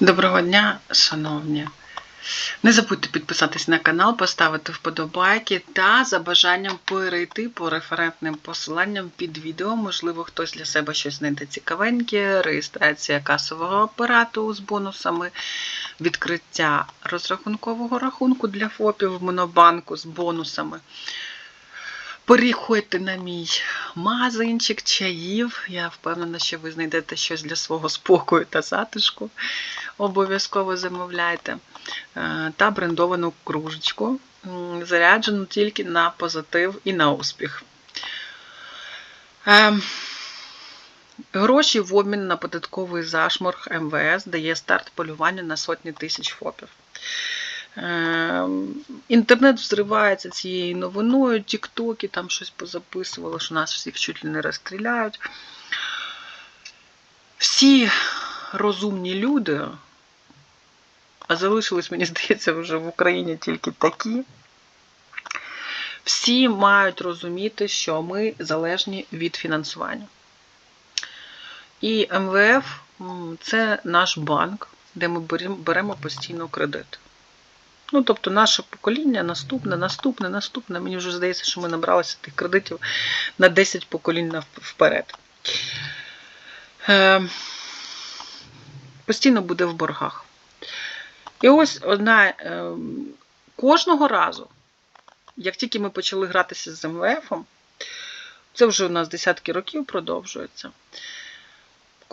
Доброго дня, шановні! Не забудьте підписатись на канал, поставити вподобайки та за бажанням перейти по референтним посиланням під відео. Можливо, хтось для себе щось знайде цікавеньке, реєстрація касового апарату з бонусами, відкриття розрахункового рахунку для ФОПів в Монобанку з бонусами. Переходьте на мій магазинчик чаїв. Я впевнена, що ви знайдете щось для свого спокою та затишку. Обов'язково замовляйте. Е, Та брендовану кружечку, заряджену тільки на позитив і на успіх. Ем, Гроші в обмін на податковий зашморг МВС дає старт полювання на сотні тисяч ФОПів. Ем, Інтернет взривається цією новиною, тіктоки там щось позаписували, що нас всіх чуть ли не розстріляють. Всі розумні люди, а залишились, мені здається, вже в Україні тільки такі. Всі мають розуміти, що ми залежні від фінансування. І МВФ це наш банк, де ми беремо постійно кредит. Ну, тобто, наше покоління наступне, наступне, наступне. Мені вже здається, що ми набралися тих кредитів на 10 поколінь вперед. Е, постійно буде в боргах. І ось одна е, кожного разу, як тільки ми почали гратися з МВФом, це вже у нас десятки років продовжується.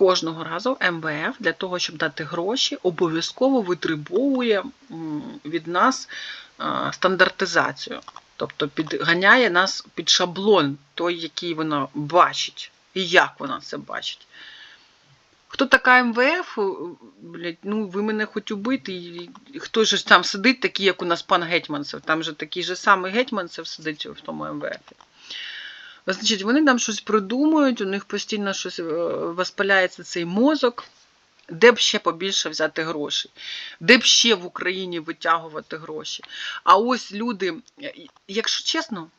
Кожного разу МВФ для того, щоб дати гроші, обов'язково витребовує від нас стандартизацію. Тобто підганяє нас під шаблон, той, який вона бачить, і як вона це бачить. Хто така МВФ? Блять, ну ви мене хоч убити. Хто ж там сидить, такий, як у нас пан Гетьманцев. Там же такий же самий Гетьманцев сидить в тому МВФ. Значить, вони нам щось придумують, у них постійно щось е, воспаляється цей мозок, де б ще побільше взяти грошей, де б ще в Україні витягувати гроші. А ось люди, е, якщо чесно,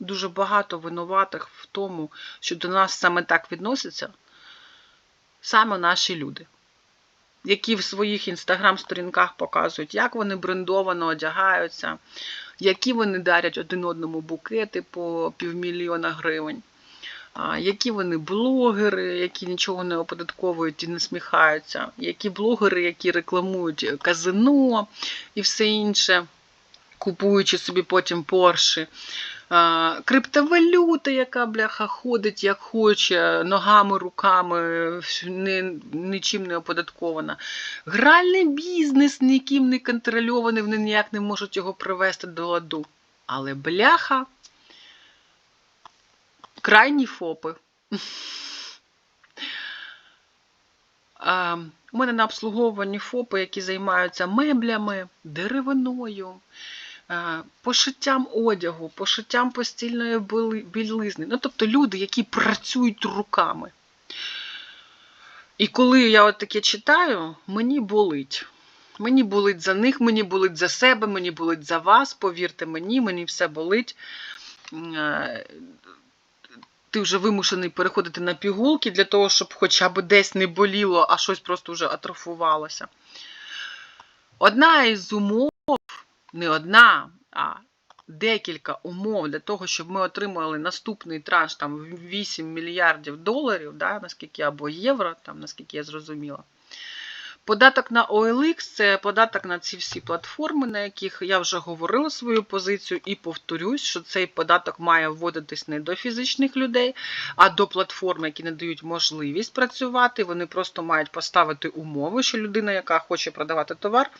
дуже багато винуватих в тому, що до нас саме так відносяться, саме наші люди. Які в своїх інстаграм-сторінках показують, як вони брендовано одягаються, які вони дарять один одному букети по півмільйона гривень, які вони блогери, які нічого не оподатковують і не сміхаються, які блогери, які рекламують казино і все інше, купуючи собі потім Порші. Криптовалюта, яка бляха ходить як хоче, ногами, руками, не, нічим не оподаткована. Гральний бізнес ніким не контрольований, вони ніяк не можуть його привести до ладу. Але бляха, крайні ФОПи. У мене на обслуговуванні ФОПи, які займаються меблями, деревиною, пошиттям одягу, пошиттям постільної білизни. Ну, тобто люди, які працюють руками. І коли я от таке читаю, мені болить. Мені болить за них, мені болить за себе, мені болить за вас. Повірте мені, мені все болить. Е, Ти вже вимушений переходити на пігулки для того, щоб хоча б десь не боліло, а щось просто вже атрофувалося. Одна із умов, не одна, а декілька умов для того, щоб ми отримали наступний транш там 8 мільярдів доларів, да, наскільки або євро, там, наскільки я зрозуміла. Податок на OLX – це податок на ці всі платформи, на яких я вже говорила свою позицію і повторюсь, що цей податок має вводитись не до фізичних людей, а до платформ, які не дають можливість працювати. Вони просто мають поставити умови, що людина, яка хоче продавати товар,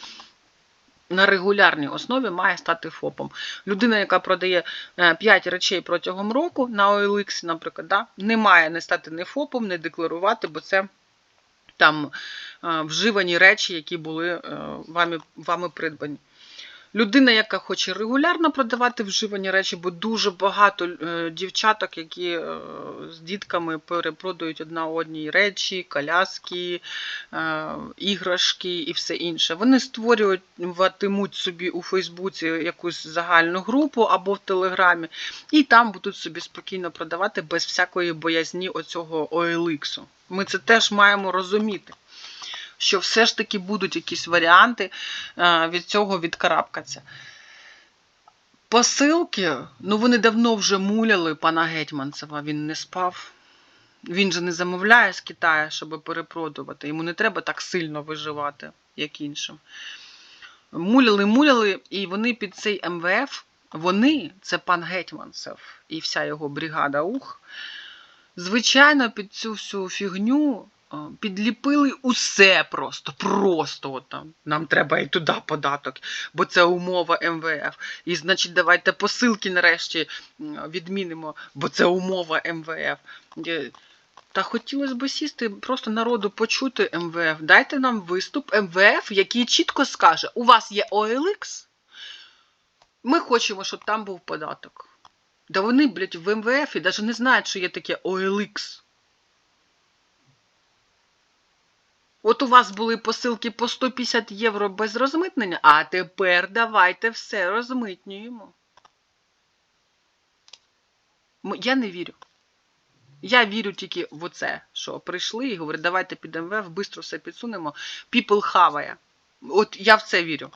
на регулярній основі має стати ФОПом. Людина, яка продає 5 речей протягом року на OLX, наприклад, да, не має не стати не ФОПом, не декларувати, бо це там е, вживані речі, які були е, вами, вами придбані. Людина, яка хоче регулярно продавати вживані речі, бо дуже багато е, дівчаток, які е, з дітками перепродають одна одній речі, коляски, е, іграшки і все інше. Вони створюватимуть собі у Фейсбуці якусь загальну групу або в Телеграмі, і там будуть собі спокійно продавати без всякої боязні оцього OLX. Ми це теж маємо розуміти. Що все ж таки будуть якісь варіанти е, від цього відкарабкатися. Посилки, ну вони давно вже муляли пана Гетьманцева, він не спав. Він же не замовляє з Китаю, щоб перепродувати. Йому не треба так сильно виживати, як іншим. Муляли, муляли, і вони під цей МВФ, вони, це пан Гетьманцев і вся його бригада ух, звичайно, під цю всю фігню підліпили усе просто, просто от там. Нам треба і туди податок, бо це умова МВФ. І, значить, давайте посилки нарешті відмінимо, бо це умова МВФ. Е, Та хотілося б сісти, просто народу почути МВФ. Дайте нам виступ МВФ, який чітко скаже: у вас є OLX, ми хочемо, щоб там був податок. Да вони, блядь, в МВФ і навіть не знають, що є таке OLX. От у вас були посилки по 150 євро без розмитнення, а тепер давайте все розмитнюємо. Я не вірю. Я вірю тільки в оце, що прийшли і говорять, давайте під МВФ, швидко все підсунемо. People хаває. От я в це вірю.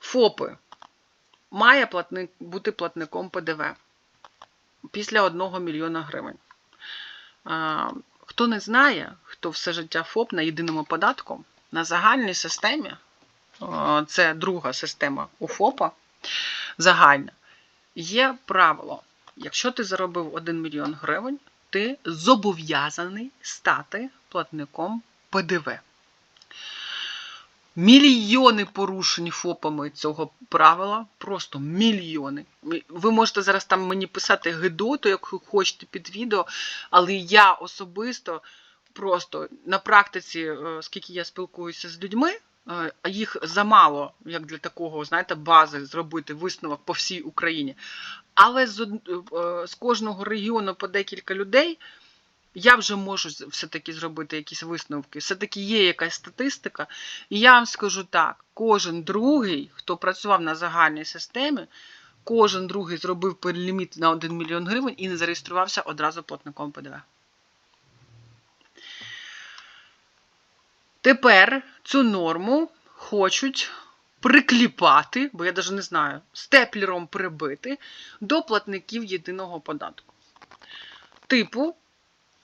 ФОПи. Має платник, бути платником ПДВ після 1 мільйона гривень. Хто не знає, хто все життя ФОП на єдиному податку, на загальній системі, це друга система у ФОПа, загальна, є правило. Якщо ти заробив 1 мільйон гривень, ти зобов'язаний стати платником ПДВ. Мільйони порушень ФОПами цього правила, просто мільйони. Ви можете зараз там мені писати гидоту, як хочете під відео, але я особисто просто на практиці, е, скільки я спілкуюся з людьми, е, а їх замало, як для такого, знаєте, бази зробити висновок по всій Україні. Але з, е, з кожного регіону по декілька людей я вже можу все-таки зробити якісь висновки. Все-таки є якась статистика. І я вам скажу так: кожен другий, хто працював на загальній системі, кожен другий зробив переліміт на 1 мільйон гривень і не зареєструвався одразу платником ПДВ. Тепер цю норму хочуть прикліпати, бо я навіть не знаю, степлером прибити до платників єдиного податку. Типу,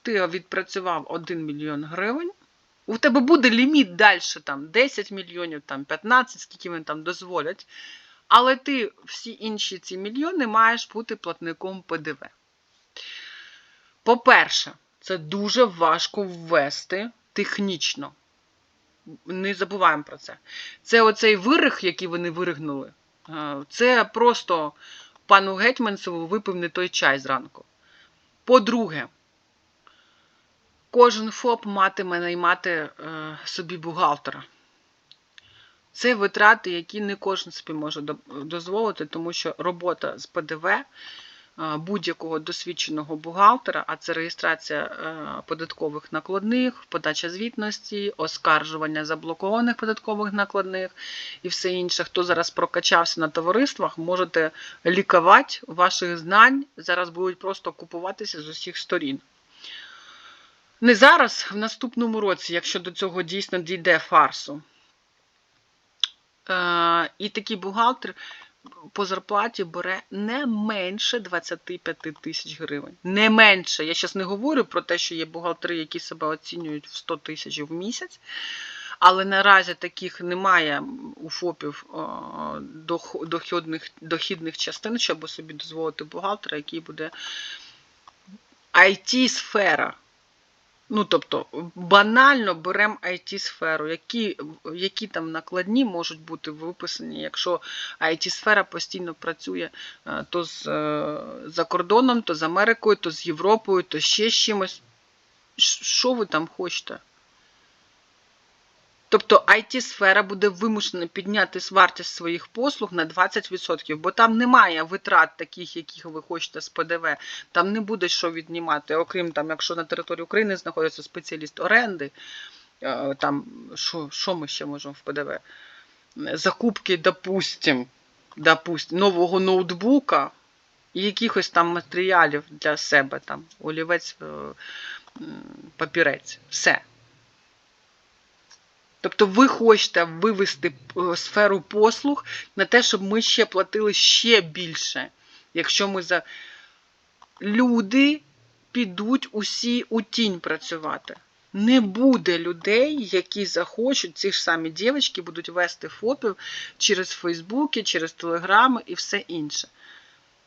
ти відпрацював 1 мільйон гривень, у тебе буде ліміт далі там 10 мільйонів, там 15, скільки вони там дозволять. Але ти всі інші ці мільйони маєш бути платником ПДВ. По-перше, це дуже важко ввести технічно. Не забуваємо про це. Це оцей вирих, який вони виригнули, е, це просто пану Гетьманцеву випив не той чай зранку. По-друге, кожен ФОП матиме наймати е, собі бухгалтера. Це витрати, які не кожен собі може дозволити, тому що робота з ПДВ е, будь-якого досвідченого бухгалтера, а це реєстрація е, податкових накладних, подача звітності, оскаржування заблокованих податкових накладних і все інше. Хто зараз прокачався на товариствах, можете лікувати ваших знань. Зараз будуть просто купуватися з усіх сторін. Не зараз, в наступному році, якщо до цього дійсно дійде фарсу. Е, і такий бухгалтер по зарплаті бере не менше 25 тисяч гривень. Не менше. Я зараз не говорю про те, що є бухгалтери, які себе оцінюють в 100 тисяч в місяць. Але наразі таких немає у ФОПів е, дохідних, дохідних частин, щоб собі дозволити бухгалтера, який буде IT-сфера. Ну, тобто, банально беремо IT-сферу, які, які там накладні можуть бути виписані, якщо IT-сфера постійно працює е, то з, е, за кордоном, то з Америкою, то з Європою, то ще з чимось. Що ви там хочете? Тобто IT-сфера буде вимушена підняти вартість своїх послуг на 20%, бо там немає витрат таких, яких ви хочете з ПДВ. Там не буде що віднімати, окрім там, якщо на території України знаходиться спеціаліст оренди, е, там що, що ми ще можемо в ПДВ? Закупки, допустим, допустим, нового ноутбука і якихось там матеріалів для себе, там олівець, е, папірець. Все. Тобто ви хочете вивести е, сферу послуг на те, щоб ми ще платили ще більше. Якщо ми за люди підуть усі у тінь працювати. Не буде людей, які захочуть, ці ж самі дівчатки будуть вести ФОПів через Фейсбуки, через Телеграми і все інше.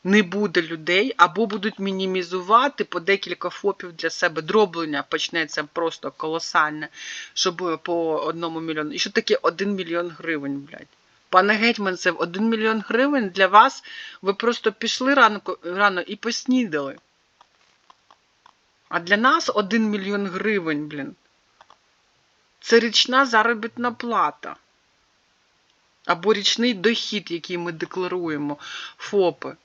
Не буде людей, або будуть мінімізувати по декілька ФОПів для себе. Дроблення почнеться просто колосальне, щоб по одному мільйону. І що таке один мільйон гривень, блядь? Пане Гетьманцев, один мільйон гривень для вас ви просто пішли ранку, рано і поснідали. А для нас 1 мільйон гривень, блін. Це річна заробітна плата. Або річний дохід, який ми декларуємо, ФОПи.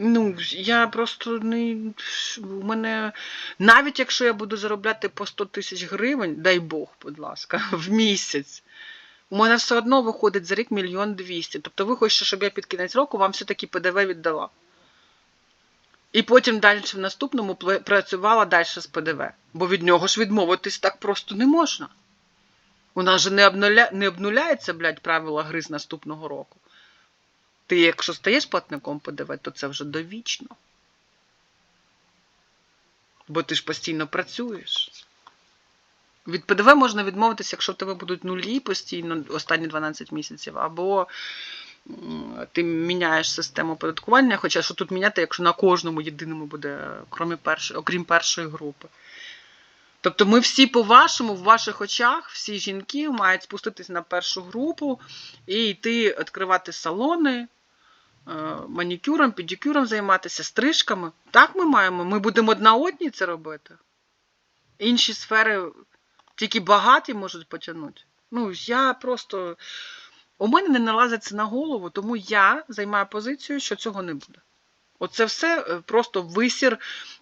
Ну, я просто не. У мене. Навіть якщо я буду заробляти по 100 тисяч гривень, дай Бог, будь ласка, в місяць. У мене все одно виходить за рік мільйон двісті. Тобто ви хочете, щоб я під кінець року вам все-таки ПДВ віддала. І потім далі в наступному працювала далі з ПДВ. Бо від нього ж відмовитись так просто не можна. У нас же не, обнуля... не обнуляється, блядь, правила гри з наступного року. Ти, якщо стаєш платником ПДВ, то це вже довічно. Бо ти ж постійно працюєш. Від ПДВ можна відмовитися, якщо в тебе будуть нулі постійно останні 12 місяців, або ти міняєш систему оподаткування, хоча що тут міняти, якщо на кожному єдиному буде, крім першої, окрім першої групи. Тобто ми всі по-вашому, в ваших очах, всі жінки мають спуститись на першу групу і йти відкривати салони, манікюром, педикюром займатися, стрижками. Так ми маємо. Ми будемо одна одній це робити. Інші сфери тільки багаті можуть потягнути. Ну, я просто. У мене не налазиться на голову, тому я займаю позицію, що цього не буде. Оце все е, просто висір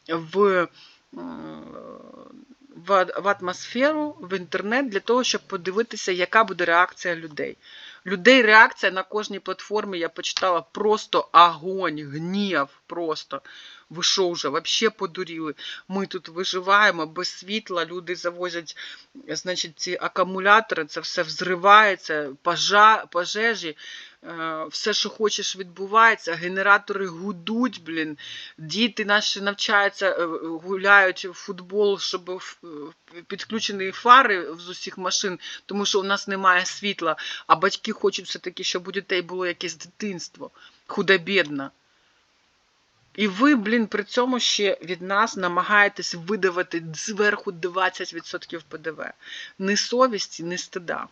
е, в, в атмосферу, в інтернет для того, щоб подивитися, яка буде реакція людей. Людей реакція на кожній платформі я почитала просто огонь, гнів просто. Ви що вже взагалі подуріли? Ми тут виживаємо без світла, люди завозять значить, ці акумулятори, це все взривається, пожежі, все, що хочеш, відбувається, генератори гудуть, блін, діти наші навчаються, е, гуляють в футбол, щоб е, підключені фари з усіх машин, тому що у нас немає світла, а батьки хочуть все-таки, щоб у дітей було якесь дитинство, худо-бідно. І ви, блін, при цьому ще від нас намагаєтесь видавати зверху 20% ПДВ. Ні совісті, ні стида.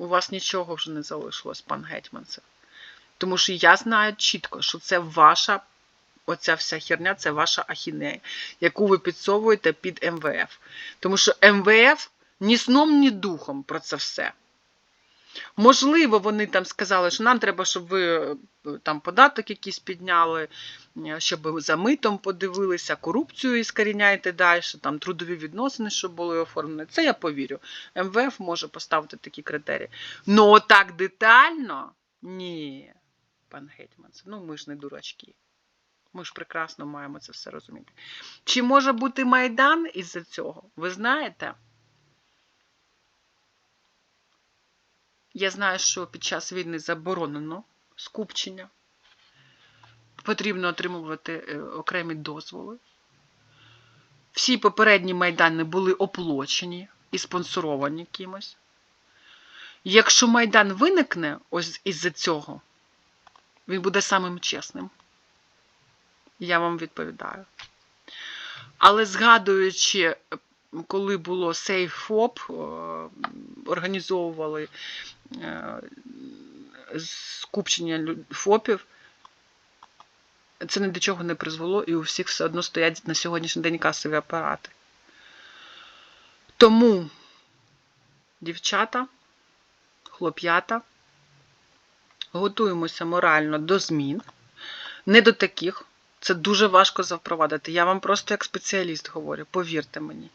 У вас нічого вже не залишилось, пан Гетьманцев. Тому що я знаю чітко, що це ваша, оця вся херня, це ваша ахінея, яку ви підсовуєте під МВФ. Тому що МВФ ні сном, ні духом про це все. Можливо, вони там сказали, що нам треба, щоб ви е, там податок якийсь підняли, е, щоб за митом подивилися, корупцію іскоріняйте далі, там трудові відносини, щоб були оформлені. Це я повірю. МВФ може поставити такі критерії. Ну, отак детально? Ні, пан Гетьманцев, ну ми ж не дурачки. Ми ж прекрасно маємо це все розуміти. Чи може бути Майдан із-за цього? Ви знаєте? Я знаю, що під час війни заборонено скупчення. Потрібно отримувати е, окремі дозволи. Всі попередні майдани були оплочені і спонсоровані кимось. Якщо майдан виникне ось із-за цього, він буде самим чесним. Я вам відповідаю. Але згадуючи, коли було сейфоп, організовували е, скупчення ФОПів, це ні до чого не призвело, і у всіх все одно стоять на сьогоднішній день касові апарати. Тому, дівчата, хлоп'ята, готуємося морально до змін, не до таких. Це дуже важко запровадити. Я вам просто як спеціаліст говорю, повірте мені.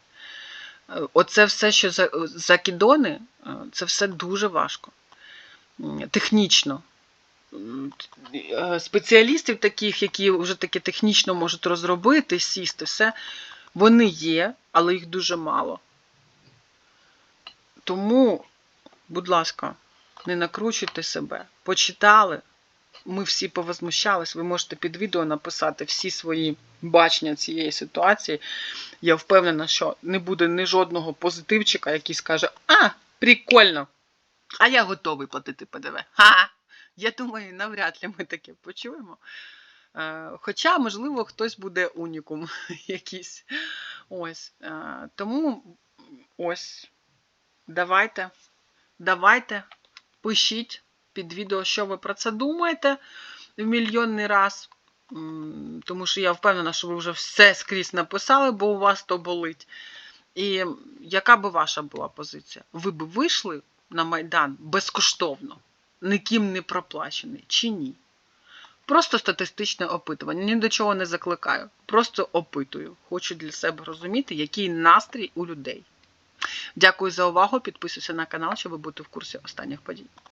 Оце все, що за- закидони, е, це все дуже важко. Технічно. Е, Спеціалістів таких, які вже таки технічно можуть розробити, сісти, все, Вони є, але їх дуже мало. Тому, будь ласка, не накручуйте себе. Почитали. Ми всі повозмущались. Ви можете під відео написати всі свої бачення цієї ситуації. Я впевнена, що не буде ні жодного позитивчика, який скаже: А, прикольно! А я готовий платити ПДВ. Ха! Я думаю, навряд ли ми таке почуємо. Е, Хоча, можливо, хтось буде унікум якийсь. Ось. Е, Тому ось. Давайте. Давайте. Пишіть під відео, що ви про це думаєте в мільйонний раз. Тому що я впевнена, що ви вже все скрізь написали, бо у вас то болить. І яка би ваша була позиція? Ви б вийшли на Майдан безкоштовно, ніким не проплачений чи ні? Просто статистичне опитування. Ні до чого не закликаю. Просто опитую. Хочу для себе розуміти, який настрій у людей. Дякую за увагу. Підписуйся на канал, щоб бути в курсі останніх подій.